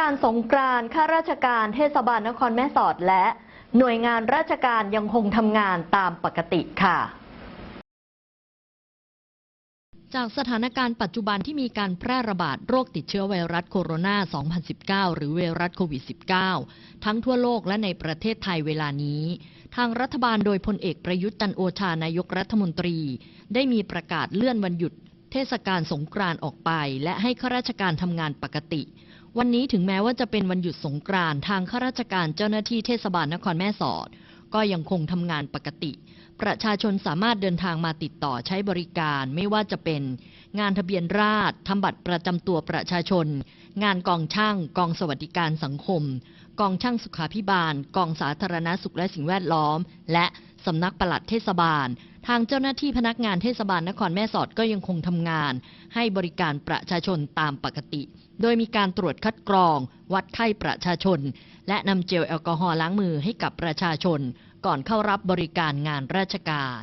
การสงกรานต์ข้าราชการเทศบาลนครแม่สอดและ หน่วยงานราชการยังคงทำงานตามปกติค่ะจากสถานการณ์ปัจจุบันที่มีการแพร่ระบาดโรคติดเชื้อไวรัสโคโรนา 2019 หรือไวรัสโควิด -19 ทั้งทั่วโลกและในประเทศไทยเวลานี้ ทางรัฐบาลโดยพลเอกประยุทธ์จันโอชานายกรัฐมนตรี ได้มีประกาศเลื่อนวันหยุด เทศกาลสงกรานต์ออกไป และให้ข้าราชการทำงานปกติ วันนี้ถึงแม้ว่าจะเป็นวันหยุดสงกรานต์ทางข้าราชการเจ้าหน้าที่เทศบาลนครแม่สอด ก็ยังคงทำงานปกติ ประชาชนสามารถเดินทางมาติดต่อใช้บริการไม่ว่าจะเป็น งานทะเบียนราษฎร์ทำบัตรประจำตัวประชาชน งานกองช่าง กองสวัสดิการสังคม กองช่างสุขาพิบาล กองสาธารณสุขและสิ่งแวดล้อม และ สำนักปลัดเทศบาล ทางเจ้าหน้าที่พนักงานเทศบาลนครแม่สอดก็ยังคงทำงาน ให้บริการประชาชนตามปกติ โดยมีการตรวจคัดกรอง วัดไข้ประชาชน และนำเจลแอลกอฮอล์ล้างมือให้กับประชาชน ก่อนเข้ารับบริการงานราชการ